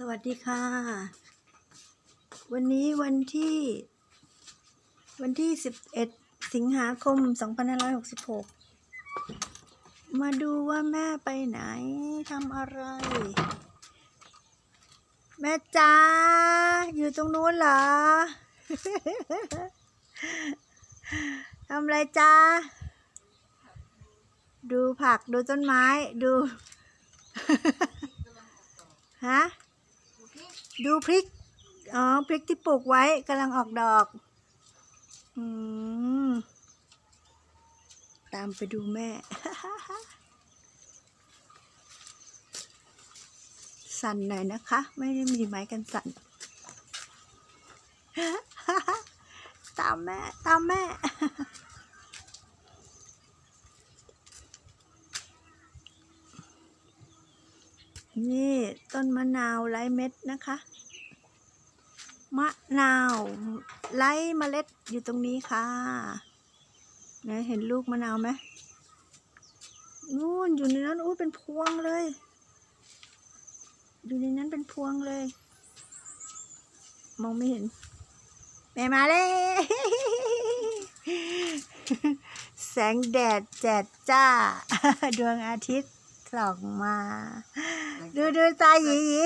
สวัสดีค่ะ วันนี้วันที่ วันที่ 11 สิงหาคม 2566 มาดูว่าแม่ไปไหนทำอะไร แม่จ้า อยู่ตรงนู้นเหรอทำอะไรจ้า ดูผักดูต้นไม้ดู ฮะ ดูพริก อ๋อ พริกที่ปลูกไว้กำลังออกดอก อืม ตามไปดูแม่ สั่นหน่อยนะคะ ไม่ได้มีไม้กันสั่น ตามแม่ ตามแม่ นี่ต้นมะนาวไร้เม็ดนะคะ มะนาวไร้เมล็ดอยู่ตรงนี้ค่ะนะเห็นลูกมะนาวไหมนู่นอยู่ในนั้นอู้เป็นพวงเลย อยู่ในนั้นเป็นพวงเลย มองไม่เห็น แม่มาเลยแสงแดดแจดจ้า ดวงอาทิตย์ ส่องมา ดูดูตาหยีหยี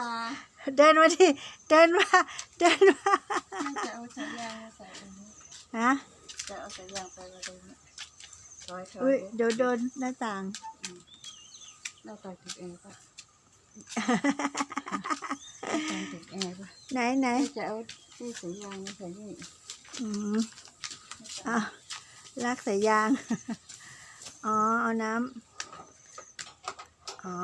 ตาเดินมาที่เดินมาเดินมาจะเอาสายยางมาใส่ตรงนี้ฮะจะเอาสายยางไปไว้ตรงนี้ถอยถออุ้ยยเดี๋ยวโดนหน้าต่างเราไปติดแอร์ป่ะเราติดแอร์ป่ะไหนไหนจะเอาที่สายยางมาใส่นี่อืมอะลากสายยาง อ๋อ เอาน้ำ อ๋อ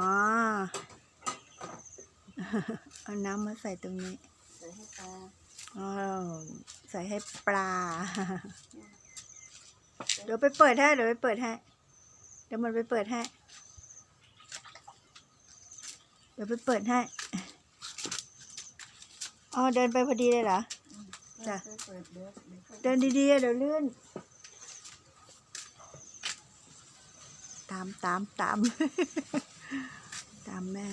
เอาน้ำมาใส่ตรงนี้ ใส่ให้ตาอ๋อใส่ให้ปลา เดี๋ยวไปเปิดให้ เดี๋ยวไปเปิดให้ เดี๋ยวมันไปเปิดให้ เดี๋ยวไปเปิดให้ อ๋อ เดินไปพอดีเลยเหรอ จ้ะ เปิดเดี๋ยวเดี๋ยวเดินดีๆ เดี๋ยวเลื่อนตามตามตาม ตามแม่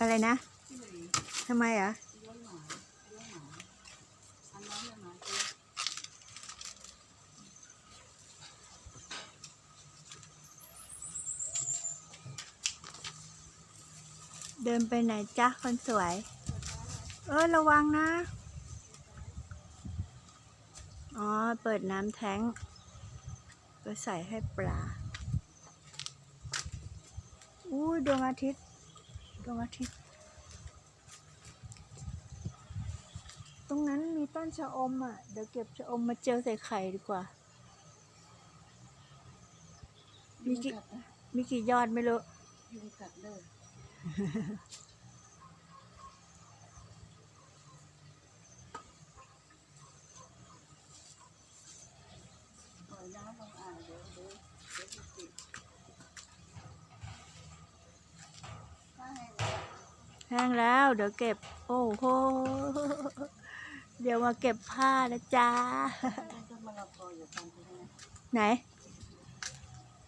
อะไรนะทำไมอะ อันนั้นน่ะหมา เดินไปไหนจ๊ะคนสวย เออระวังนะ อ๋อ เปิดน้ำแท้งก็ใส่ให้ปลา อู้ดวงอาทิตย์ ดวงอาทิตย์ ตรงนั้นมีต้นชะอมอะ เดี๋ยวเก็บชะอมมาเจอใส่ไข่ดีกว่า มีกี่มีกี่ยอดไม่รู้ยุงกัดเลย แห้งแล้วเดี๋ยวเก็บ โอ้โห เดี๋ยวมาเก็บผ้านะจ๊ะ ไหน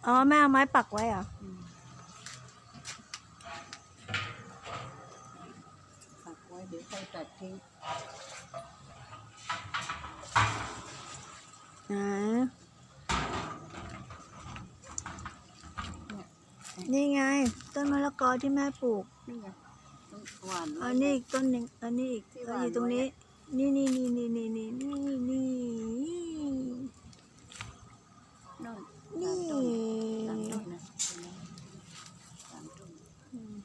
อ๋อ แม่เอาไม้ปักไว้เหรอ ดี๋ยวค่อยตัดทิ้งอ่านี่ไง ต้นมะละกอที่แม่ปลูกนี่ไงต้นหวานอันนี้อีกต้นหนึ่งอันนี้อีกเอออยู่ตรงนี้ นี่นี่นี่นี่นี่นี่นี่นี่นู่น นี่ สามต้นนะสามต้น อืม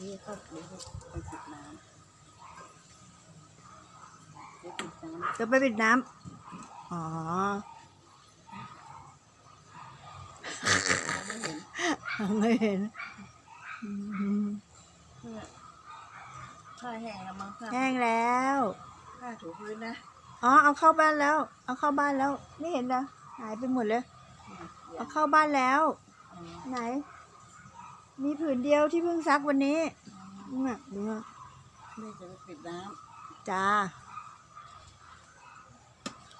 นี่ก็เดี๋ยว ไปปิดน้ำเดี๋ยวปิดน้ำเดี๋ยวไปปิดน้ำอ๋อไม่เห็นไม่เห็นอืมเพื่อผ้าแห้งแล้วมั้งผ้าแห้งแล้วผ้าถูพื้นนะอ๋อเอาเข้าบ้านแล้ว เอาเข้าบ้านแล้ว ไม่เห็นเหรอหายไปหมดเลย เอาเข้าบ้านแล้ว ไหน มีผืนเดียวที่เพิ่งซักวันนี้ น่ะดูน่ะนี่จะไปปิดน้ำจ้า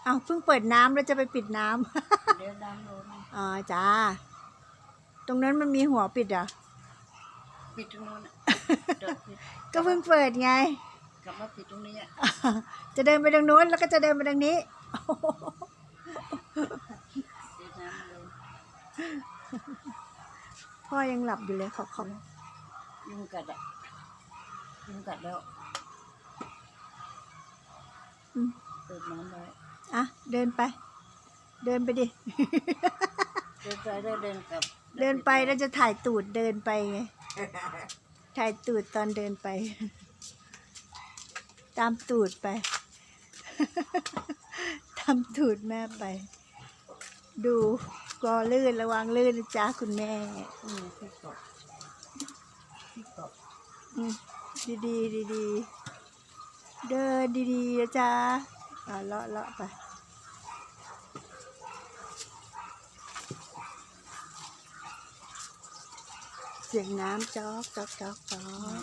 เอาเพิ่งเปิดน้ำแล้วจะไปปิดน้ำเดี๋ยวน้ำลงอ๋อจ้า ตรงนั้นมันมีหัวปิดเหรอปิดตรงนู้นอะเดี๋ยวปิดก็เพิ่งเปิดไง กลับมาปิดตรงนี้อะจะเดินไปทางนู้นแล้วก็จะเดินไปทางนี้ปิดน้ำลงพ่อยังหลับอยู่เลยเขาเขายุงกัดอะ ยุงกัดแล้วอืมเปิดน้ำไว้อะ เดินไป เดินไปดิ เดินไปได้เดินกลับเดินไปแล้วจะถ่ายตูดเดินไปไง ถ่ายตูดตอนเดินไป ตามตูดไป ตามตูดแม่ไป ดูกอลื่นระวังลื่นนะจ้าคุณแม่ อืมพี่กบพี่กบอืม ดีดีดีดีๆเดินดีดีๆนะจ๊ะอ่าเลาะเลาะไปเสียงน้ำจอกจอกจอกจอก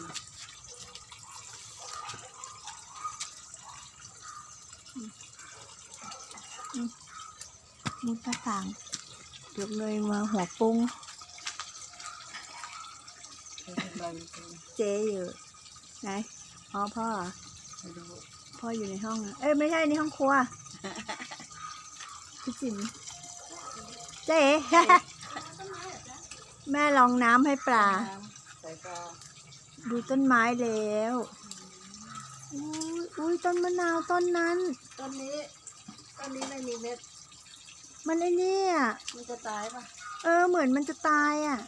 มุดหน้าต่างยกเลยมาหัวปุ้งเจ๊อยู่ ไหน อ๋อพ่อเหรอไปดูพ่ออยู่ในห้องอะเอ้ยไม่ใช่ในห้องครัว พี่จิ๋มเจ๊ แม่ลองน้ำให้ปลา น้ำใส่ปลาดูต้นไม้แล้วอุ้ยอุ้ยต้นมะนาวต้นนั้น ต้นนี้ต้นนี้ไม่มีเม็ด มันไอ้เนี่ยมันจะตายปะเออเหมือนมันจะตายอะ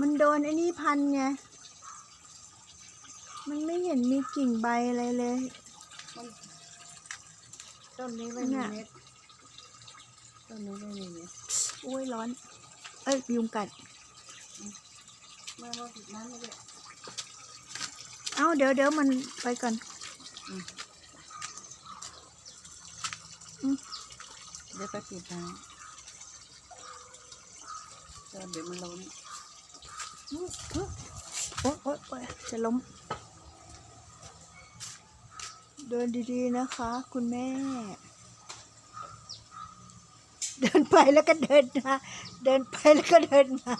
มันโดนไอ้นี่พันไง มันไม่เห็นมีกิ่งใบอะไรเลย มันต้นนี้ไม่มีเม็ดต้นนี้ไม่มีเม็ดอุ้ยร้อน เอ้ยยุงกัดแม่ว่าปิดน้ำไม่ได้เอ้าเดี๋ยวเดี๋ยวมันไปก่อนเดี๋ยวไปปิดน้ำก็เดี๋ยวมันล้นโอ๊ยโอ๊ยโอ๊ยจะล้ม เดินดีๆนะคะ คุณแม่ เดินไปแล้วก็เดินมาเดินไปแล้วก็เดินมา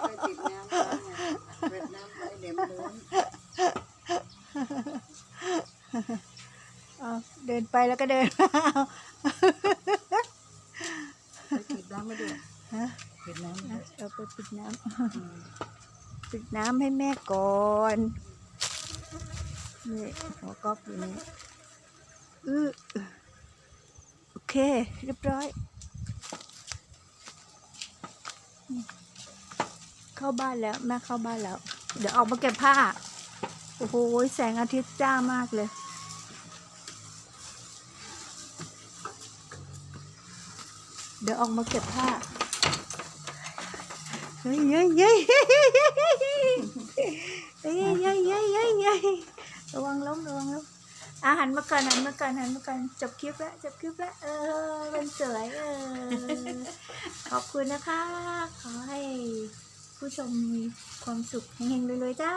ไปปิดน้ำไว้ไงปิดน้ำไว้เดี๋ยวมันล้นเอาเดินไปแล้วก็เดินมาไปปิดน้ำไม่ด้ฮะปิดน้ำม่ได้เอาไปปิดน้ำปิดน้ำให้แม่ก่อน นี่หัวก๊อกอยู่นี่อือโอเค เรียบร้อย เข้าบ้านแล้ว แม่เข้าบ้านแล้ว เดี๋ยวออกมาเก็บผ้า โอ้โห แสงอาทิตย์จ้ามากเลยเดี๋ยวออกมาเก็บผ้า เฮ้ยเฮ้ยเฮ้ยเฮ้ยเฮ้ยเฮ้ยเฮ้ย เฮ้ยเฮ้ยเฮ้ยระวังล้มระวังล้มอาหันมาก่อนหันมาก่อนหันมาก่อนจบคลิปแล้วจบคลิปแล้วเออมันสวยเออขอบคุณนะคะ ขอให้ผู้ชมมีความสุขเฮงๆเลยๆจ้า